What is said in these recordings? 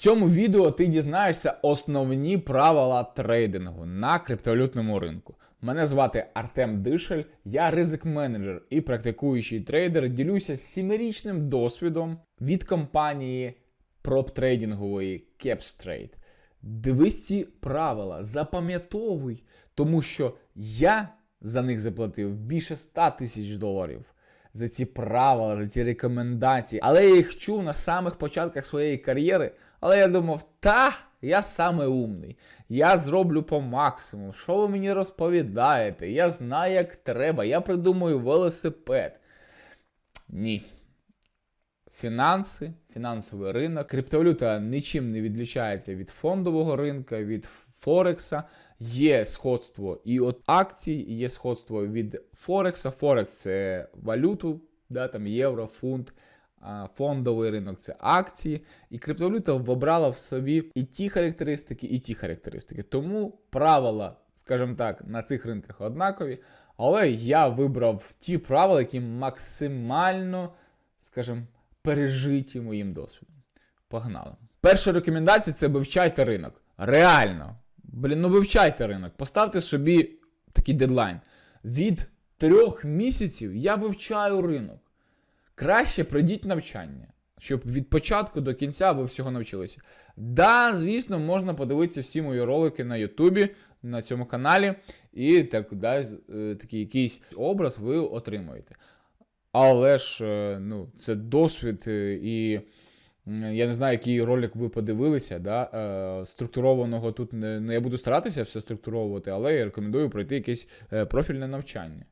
цьому відео ти дізнаєшся основні правила трейдингу на криптовалютному ринку. Мене звати Артем Дишель, я ризик-менеджер і практикуючий трейдер. Ділюся сімирічним досвідом від компанії проп-трейдингової CapsTrade. Дивись ці правила, запам'ятовуй, тому що я за них заплатив більше 100 тисяч доларів за ці правила, за ці рекомендації. Але я їх чув на самих початках своєї кар'єри. Але я думав, та я саме умний. Я зроблю по максимуму. Що ви мені розповідаєте? Я знаю, як треба. Я придумаю велосипед. Ні. Фінанси, фінансовий ринок, криптовалюта нічим не відлічається від фондового ринка, від Форекса. Є сходство і от акцій, є сходство від Форекса. Форекс це валюту, да, там євро, фунт, фондовий ринок це акції. І криптовалюта вобрала в собі і ті характеристики, і ті характеристики. Тому правила, скажімо так, на цих ринках однакові. Але я вибрав ті правила, які максимально, скажімо, пережиті моїм досвідом. Погнали. Перша рекомендація це вивчайте ринок. Реально. Блін, ну вивчайте ринок. Поставте собі такий дедлайн. Від трьох місяців я вивчаю ринок. Краще пройдіть навчання, щоб від початку до кінця ви всього навчилися. Да, звісно, можна подивитися всі мої ролики на Ютубі, на цьому каналі, і так, да, е, такий якийсь образ ви отримуєте. Але ж е, ну, це досвід, е, і я не знаю, який ролик ви подивилися. Да? Структурованого тут не, я буду старатися все структуровувати, але я рекомендую пройти якесь профільне навчання.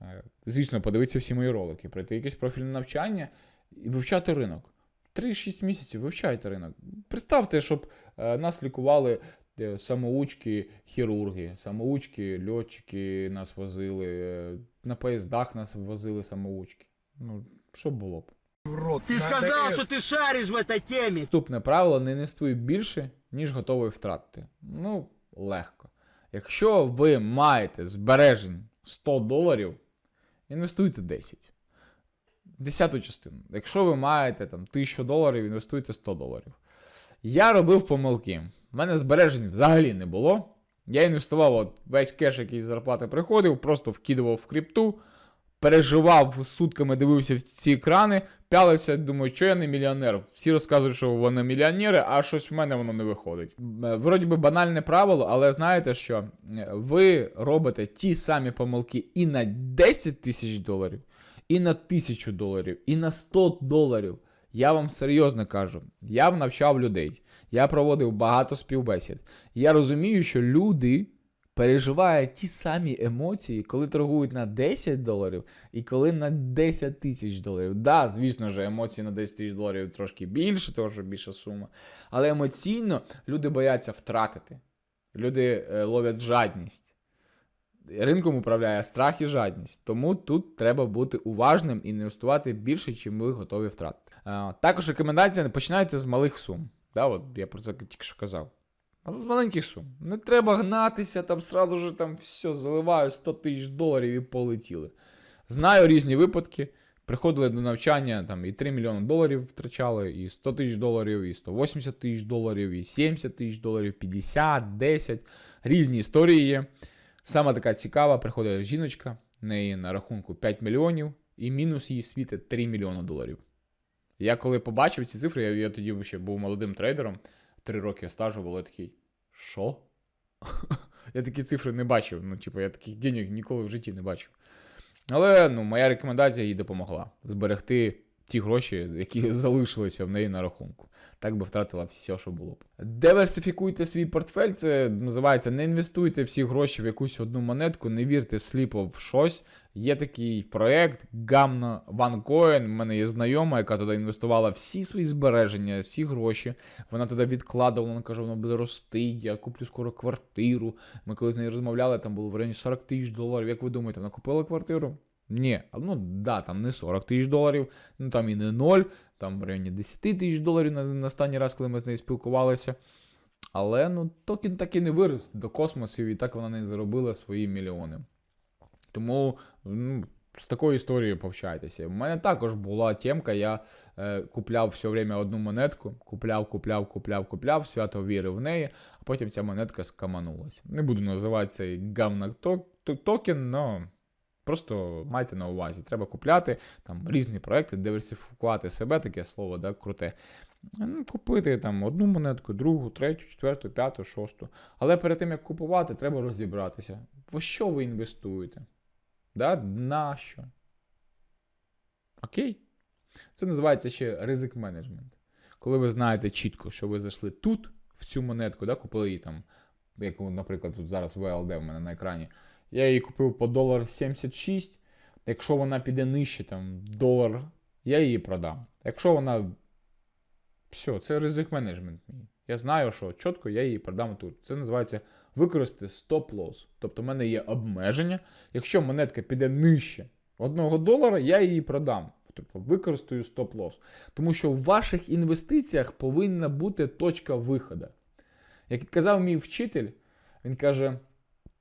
Е, Звісно, подивитися всі мої ролики, пройти якесь профільне навчання і вивчати ринок. 3-6 місяців вивчайте ринок. Представте, щоб е, нас лікували е, самоучки, хірурги, самоучки, льотчики нас возили, е, на поїздах нас возили самоучки. Ну, що було б? Ты сказал, что ты шаришь в этой теме. Наступне правило не інвестуй більше, ніж готовий втратити. Ну, легко. Якщо ви маєте збережень 100 доларів, інвестуйте 10. Десяту частину. Якщо ви маєте там 1000 доларів, інвестуйте 100 доларів. Я робив помилки. У мене збережень взагалі не було. Я інвестував от весь кеш, який з зарплати приходив, просто вкидував в крипту, переживав сутками, дивився в ці екрани, пялився, думаю, що я не мільйонер. Всі розказують, що вони мільйонери, а щось в мене воно не виходить. Е, Вроді би банальне правило, але знаєте що? Е, Ви робите ті самі помилки і на 10 тисяч доларів, і на 1000 доларів, і на 100 доларів. Я вам серйозно кажу, я навчав людей, я проводив багато співбесід. Я розумію, що люди переживають ті самі емоції, коли торгують на 10 доларів і коли на 10 тисяч доларів. Да, звісно ж, емоції на 10 тисяч доларів трошки більше, тому що більша сума. Але емоційно люди бояться втратити. Люди е, ловлять жадність. Ринком управляє страх і жадність. Тому тут треба бути уважним і не інвестувати більше, чим ви готові втратити. Е, Також рекомендація: починайте з малих сум. Да, от я про це тільки що казав. Але з маленьких сум. Не треба гнатися, там сразу же там все, заливаю 100 тисяч доларів і полетіли. Знаю різні випадки. Приходили до навчання, там і 3 мільйони доларів втрачали, і 100 тисяч доларів, і 180 тисяч доларів, і 70 тисяч доларів, 50, 10. Різні історії є. Саме така цікава, приходить жіночка, в неї на рахунку 5 мільйонів, і мінус її світить 3 мільйони доларів. Я коли побачив ці цифри, я, я тоді ще був молодим трейдером, 3 роки стажу було такий. Що? я такі цифри не бачив. Ну, типу, я таких денег ніколи в житті не бачив. Але ну, моя рекомендація їй допомогла зберегти ті гроші, які залишилися в неї на рахунку. Так би втратила все, що було б. Диверсифікуйте свій портфель, це називається не інвестуйте всі гроші в якусь одну монетку, не вірте сліпо в щось. Є такий проект Gamma OneCoin. У мене є знайома, яка туди інвестувала всі свої збереження, всі гроші. Вона туди відкладала, вона каже, воно буде рости, я куплю скоро квартиру. Ми коли з нею розмовляли, там було в районі 40 тисяч доларів. Як ви думаєте, вона купила квартиру? Ні, ну да, там не 40 тисяч доларів, ну там і не 0, там в районі 10 тисяч доларів на, на останній раз, коли ми з нею спілкувалися. Але ну токен так і не вирос до космосів, і так вона не заробила свої мільйони. Тому ну, З такою історією повчайтеся. У мене також була темка, я е, купляв все время одну монетку, купляв, купляв, купляв, купляв, свято вірив в неї, а потім ця монетка скаманулась. Не буду називати цей гавна токен, але просто майте на увазі. Треба купляти там різні проекти, диверсифікувати себе, таке слово, да, круте. Ну, Купити там одну монетку, другу, третю, четверту, п'яту, шосту. Але перед тим як купувати, треба розібратися. В що ви інвестуєте? Да? На що? Окей? Це називається ще ризик менеджмент. Коли ви знаєте чітко, що ви зайшли тут, в цю монетку, да, купили її там, як, наприклад, тут зараз VLD в мене на екрані. Я її купив по долар 76. Якщо вона піде нижче, там, долар, я її продам. Якщо вона. Все, це ризик менеджмент мій. Я знаю, що чітко я її продам тут. Це називається використати стоп-лосс. Тобто в мене є обмеження. Якщо монетка піде нижче 1 долара, я її продам. Тобто використаю стоп-лосс. Тому що в ваших інвестиціях повинна бути точка виходу. Як казав мій вчитель, він каже: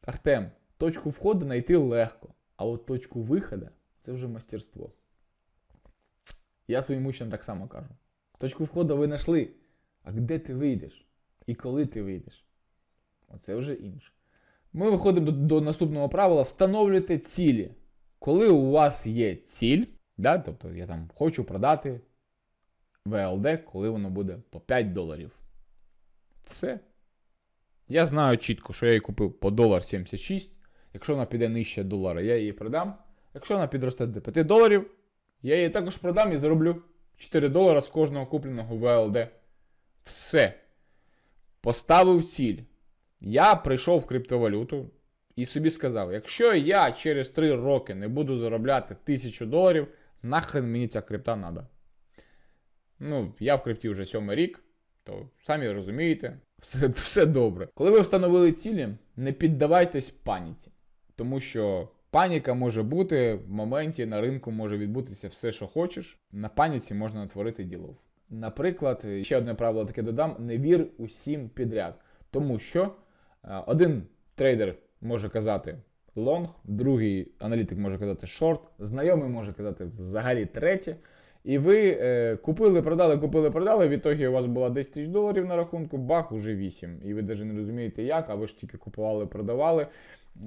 Артем, точку входу знайти легко, а от точку виходу це вже мастерство. Я своїм учням так само кажу. Точку входу ви знайшли. А де ти вийдеш? І коли ти вийдеш? Оце вже інше. Ми виходимо до, до наступного правила: встановлюйте цілі. Коли у вас є ціль, да, тобто я там хочу продати VLD, коли воно буде по 5 доларів. Все. Я знаю чітко, що я її купив по долар 76. Якщо вона піде нижче долара, я її продам. Якщо вона підросте до 5 доларів, я її також продам і зароблю 4 долара з кожного купленого VLD. Все. Поставив ціль. Я прийшов в криптовалюту і собі сказав: якщо я через 3 роки не буду заробляти 1000 доларів, нахрен мені ця крипта треба. Ну, я в крипті вже сьомий рік, то самі розумієте, все, все добре. Коли ви встановили цілі, не піддавайтесь паніці, тому що паніка може бути в моменті на ринку може відбутися все, що хочеш. На паніці можна натворити ділов. Наприклад, ще одне правило таке додам: не вір усім підряд. Тому що е, один трейдер може казати лонг, другий аналітик може казати шорт, знайомий може казати взагалі третє. І ви е, купили, продали, купили, продали. В ітогі у вас було 10 тисяч доларів на рахунку, бах, уже 8. І ви навіть не розумієте як, а ви ж тільки купували, продавали.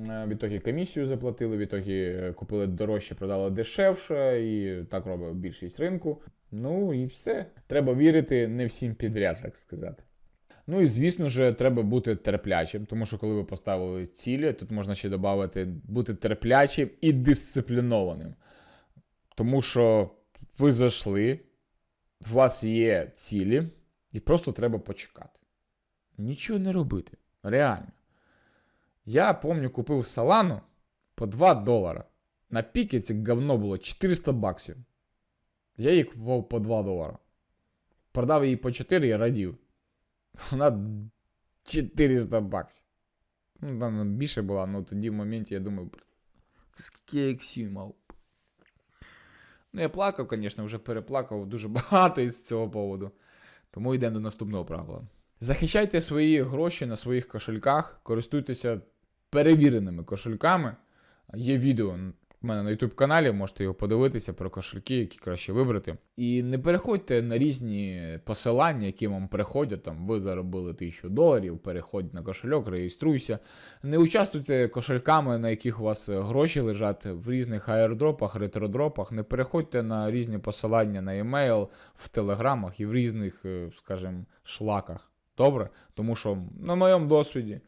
Е, В ітогі комісію заплатили, в ітогі е, купили дорожче, продали дешевше, і так робить більшість ринку. Ну і все. Треба вірити не всім підряд, так сказати. Ну і звісно ж, треба бути терплячим, тому що коли ви поставили цілі, тут можна ще додати бути терплячим і дисциплінованим. Тому що ви зайшли, у вас є цілі, і просто треба почекати. Нічого не робити. Реально. Я пам'ятаю, купив салану по 2 долара. На піки це говно було 400 баксів. Я її купував по 2 долара. Продав її по 4 я радів. Вона 400 баксів. Ну, там більше була, але тоді в моменті я думаю, «Бр, це скільки я іксів мав. Ну, я плакав, звісно, вже переплакав дуже багато із цього поводу. Тому йдемо до наступного правила. Захищайте свої гроші на своїх кошельках, користуйтеся перевіреними кошельками. Є відео в мене на YouTube каналі, можете його подивитися про кошельки, які краще вибрати. І не переходьте на різні посилання, які вам приходять. Там ви заробили 1000 доларів, переходь на кошельок, реєструйся. Не участвуйте кошельками, на яких у вас гроші лежать в різних аердропах, ретродропах. Не переходьте на різні посилання на емейл, в телеграмах і в різних, е, скажімо, шлаках. Добре? Тому що на моєму досвіді.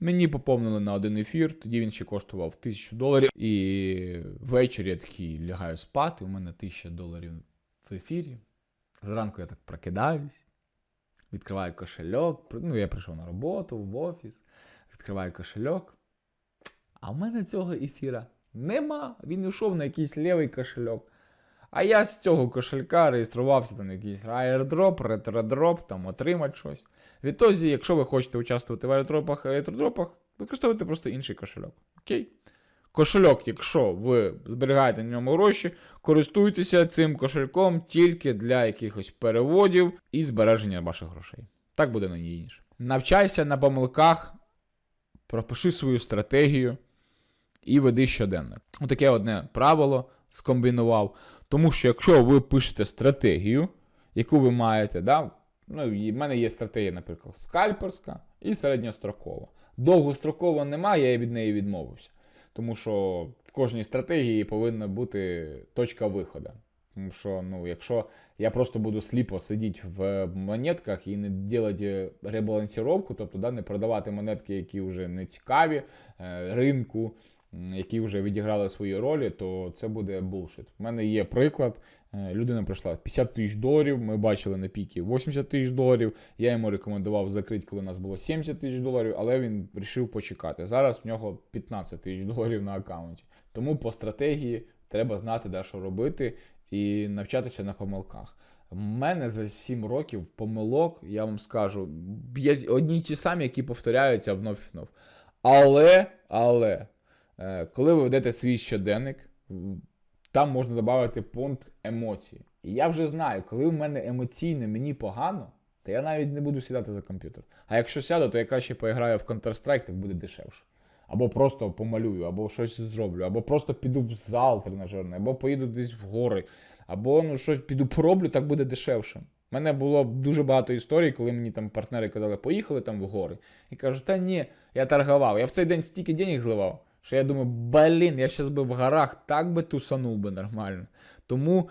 Мені поповнили на один ефір, тоді він ще коштував 1000 доларів. І ввечері я такий лягаю спати, у мене 1000 доларів в ефірі. Зранку я так прокидаюсь, відкриваю кошельок. Ну, я прийшов на роботу, в офіс, відкриваю кошельок. А в мене цього ефіра нема. Він йшов на якийсь лівий кошельок. А я з цього кошелька реєструвався там якийсь аердроп, ретродроп, там отримати щось. Відтоді, якщо ви хочете участвувати в аеродропах і ретродропах, використовуйте просто інший кошельок. Окей? Кошельок, якщо ви зберігаєте на ньому гроші, користуйтеся цим кошельком тільки для якихось переводів і збереження ваших грошей. Так буде надійніше. Навчайся на помилках, пропиши свою стратегію і веди щоденник. Отаке одне правило скомбінував. Тому що якщо ви пишете стратегію, яку ви маєте, да, ну, в мене є стратегія, наприклад, скальперська і середньострокова. Довгострокова немає, я від неї відмовився. Тому що в кожній стратегії повинна бути точка виходу. Тому що, ну, якщо я просто буду сліпо сидіти в монетках і не робити ребалансіровку, тобто да, не продавати монетки, які вже не цікаві е, ринку, які вже відіграли свої ролі, то це буде булшит. У мене є приклад. Е, Людина прийшла 50 тисяч доларів. Ми бачили на піки 80 тисяч доларів. Я йому рекомендував закрити, коли у нас було 70 тисяч доларів, але він вирішив почекати. Зараз в нього 15 тисяч доларів на аккаунті. Тому по стратегії треба знати, де що робити, і навчатися на помилках. У мене за 7 років помилок, я вам скажу, одні ті самі, які повторяються вновь. Але, але, коли ви ведете свій щоденник, там можна додати пункт емоції. І я вже знаю, коли в мене емоційно мені погано, то я навіть не буду сідати за комп'ютер. А якщо сяду, то я краще поіграю в Counter-Strike, так буде дешевше. Або просто помалюю, або щось зроблю, або просто піду в зал тренажерний, або поїду десь в гори, або ну щось піду пороблю, так буде дешевше. У мене було дуже багато історій, коли мені там партнери казали, поїхали там в гори. І кажу, та ні, я торгував. Я в цей день стільки денег зливав, що я думаю, блін, я зараз би в горах так би тусанув би нормально. Тому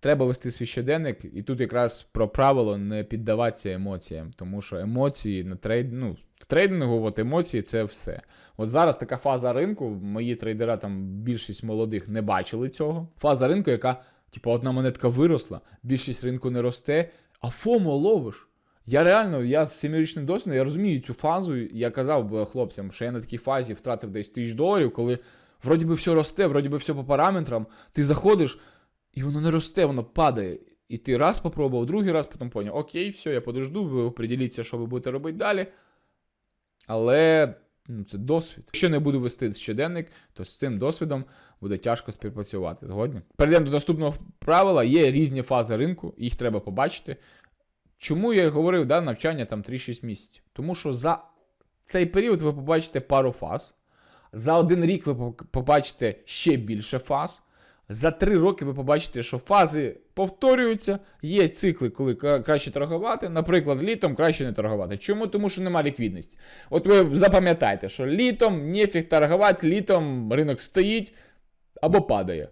треба вести свій щоденник, і тут якраз про правило не піддаватися емоціям, тому що емоції на трейд, ну, в трейдингу, от емоції це все. От зараз така фаза ринку, мої трейдера, там більшість молодих не бачили цього. Фаза ринку, яка, типу, одна монетка виросла, більшість ринку не росте, а ФОМО ловиш. Я реально, я з семирічним досвідом, я розумію цю фазу. Я казав хлопцям, що я на такій фазі втратив десь тисяч доларів, коли вроді би все росте, вроді би все по параметрам, ти заходиш, і воно не росте, воно падає. І ти раз попробував, другий раз, потім поняв, окей, все, я подожду, ви оприділіться, що ви будете робити далі. Але ну, це досвід. Якщо не буду вести щоденник, то з цим досвідом буде тяжко співпрацювати. Згодні? Перейдемо до наступного правила. Є різні фази ринку, їх треба побачити. Чому я говорив, да, навчання там 3-6 місяців? Тому що за цей період ви побачите пару фаз. За один рік ви побачите ще більше фаз. За три роки ви побачите, що фази повторюються. Є цикли, коли краще торгувати. Наприклад, літом краще не торгувати. Чому? Тому що нема ліквідності. От ви запам'ятайте, що літом нефіг торгувати, літом ринок стоїть або падає.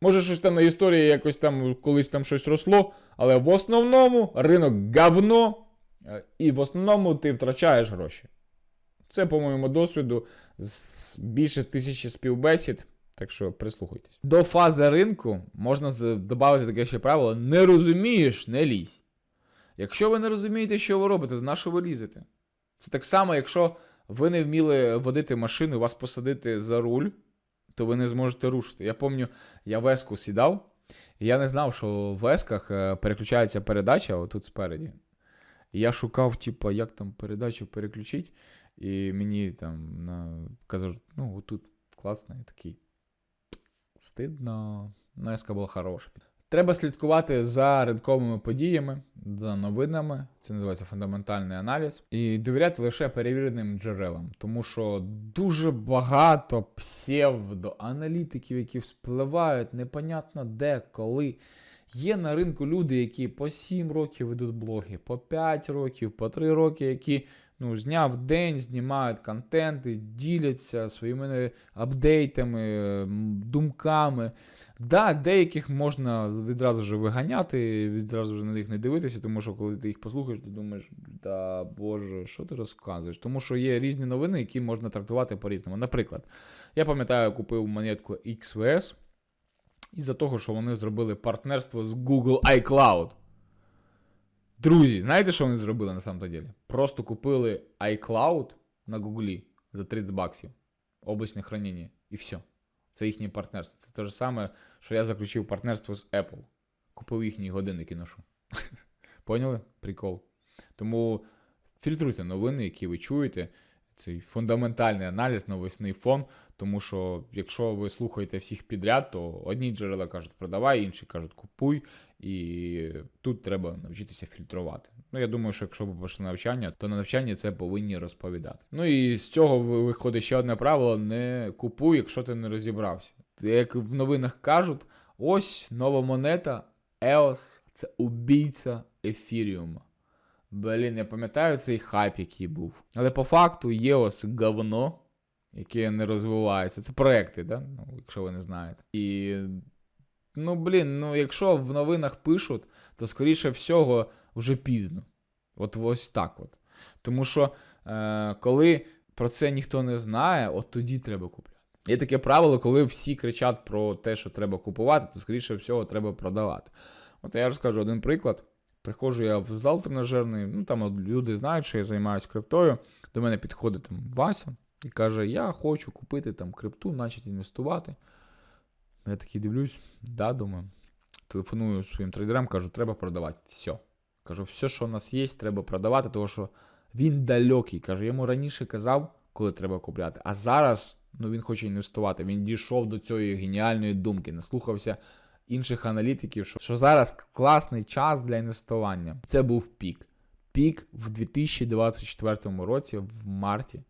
Може, щось там на історії якось там колись там щось росло, але в основному ринок говно, е, і в основному ти втрачаєш гроші. Це, по моєму досвіду, з більше тисячі співбесід. Так що прислухайтесь. До фази ринку можна додати таке ще правило: не розумієш, не лізь. Якщо ви не розумієте, що ви робите, то на що ви лізете? Це так само, якщо ви не вміли водити машину, вас посадити за руль, то ви не зможете рушити. Я пам'ятаю, я веску сідав, і я не знав, що в есках е, переключається передача отут спереді. І я шукав, типу, як там передачу переключити, і мені там на... кажуть, ну, отут класно, я такий. Стидно. Ну, була хороша. Треба слідкувати за ринковими подіями, за новинами. Це називається фундаментальний аналіз. І довіряти лише перевіреним джерелам, тому що дуже багато псевдоаналітиків, які вспливають непонятно де, коли. Є на ринку люди, які по 7 років ведуть блоги, по 5 років, по 3 роки, які ну, з дня в день знімають контент і діляться своїми апдейтами, думками. Да, деяких можна відразу ж виганяти, відразу ж на них не дивитися, тому що коли ти їх послухаєш, ти думаєш, да боже, що ти розказуєш? Тому що є різні новини, які можна трактувати по-різному. Наприклад, я пам'ятаю, купив монетку XVS із-за того, що вони зробили партнерство з Google iCloud. Друзі, знаєте, що вони зробили на самом деле? Просто купили iCloud на Google за 30 баксів. Облачне хранення. І все. Це їхнє партнерство. Це те ж саме, що я заключив партнерство з Apple. Купив їхні годинники ношу. Поняли? Прикол. Тому фільтруйте новини, які ви чуєте. Цей фундаментальний аналіз, навесний фон. Тому що якщо ви слухаєте всіх підряд, то одні джерела кажуть продавай, інші кажуть купуй, і тут треба навчитися фільтрувати. Ну я думаю, що якщо ви пішли навчання, то на навчанні це повинні розповідати. Ну і з цього виходить ще одне правило: не купуй, якщо ти не розібрався. Як в новинах кажуть, ось нова монета EOS – це убійця ефіріума. Блін, я пам'ятаю цей хайп, який був. Але по факту EOS говно, яке не розвивається. Це проекти, да? ну, якщо ви не знаєте. І. Ну, блін, ну якщо в новинах пишуть, то скоріше всього вже пізно. От ось так от. Тому що е, коли про це ніхто не знає, от тоді треба купляти. Є таке правило, коли всі кричать про те, що треба купувати, то скоріше всього треба продавати. От я розкажу один приклад. Приходжу я в зал тренажерний, ну там люди знають, що я займаюся криптою. До мене підходить там Вася і каже: Я хочу купити там крипту, почати інвестувати. Я такий дивлюсь, да, думаю. Телефоную своїм трейдерам, кажу, треба продавати. Все. Кажу, все, що у нас є, треба продавати, тому що він далекий. Кажу, я йому раніше казав, коли треба купляти. А зараз ну, він хоче інвестувати. Він дійшов до цієї геніальної думки, наслухався інших аналітиків, що, що зараз класний час для інвестування. Це був пік. Пік в 2024 році, в марті.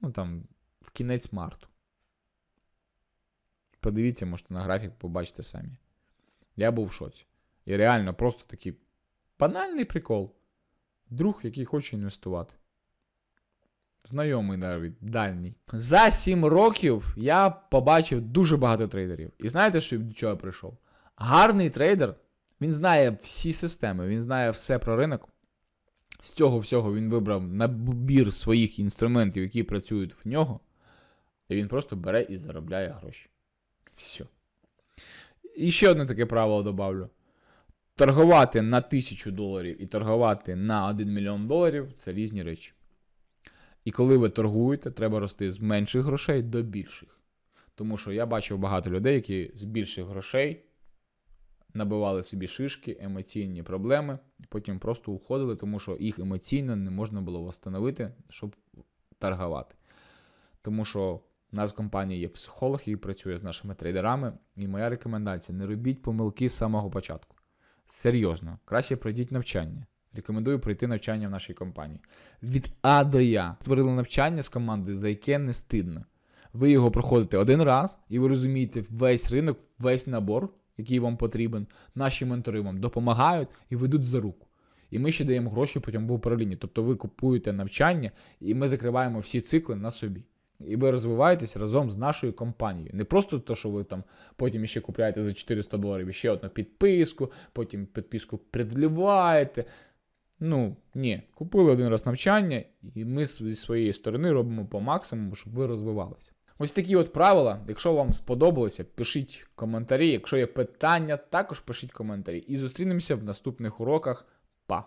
Ну там, в кінець марту. Подивіться, можете на графік побачите самі. Я був в шоці. І реально просто такий банальний прикол. Друг, який хоче інвестувати. Знайомий навіть дальній. За 7 років я побачив дуже багато трейдерів. І знаєте, що до чого я прийшов? Гарний трейдер, він знає всі системи, він знає все про ринок. З цього всього він вибрав набір своїх інструментів, які працюють в нього. І він просто бере і заробляє гроші. Все. І ще одне таке правило добавлю. Торгувати на 1000 доларів і торгувати на 1 мільйон доларів це різні речі. І коли ви торгуєте, треба рости з менших грошей до більших. Тому що я бачив багато людей, які з більших грошей набивали собі шишки, емоційні проблеми, і потім просто уходили, тому що їх емоційно не можна було встановити, щоб торгувати. Тому що у нас в компанії є психолог, який працює з нашими трейдерами, і моя рекомендація: не робіть помилки з самого початку. Серйозно, краще пройдіть навчання. Рекомендую пройти навчання в нашій компанії. Від А до Я. Створили навчання з командою, за яке не стидно. Ви його проходите один раз, і ви розумієте весь ринок, весь набор, який вам потрібен. Наші ментори вам допомагають і ведуть за руку. І ми ще даємо гроші потім в управлінні. Тобто ви купуєте навчання, і ми закриваємо всі цикли на собі. І ви розвиваєтесь разом з нашою компанією. Не просто те, що ви там потім ще купляєте за 400 доларів ще одну підписку, потім підписку продліваєте. Ну, ні, купили один раз навчання, і ми зі своєї сторони робимо по максимуму, щоб ви розвивалися. Ось такі от правила. Якщо вам сподобалося, пишіть коментарі. Якщо є питання, також пишіть коментарі. І зустрінемося в наступних уроках. Па!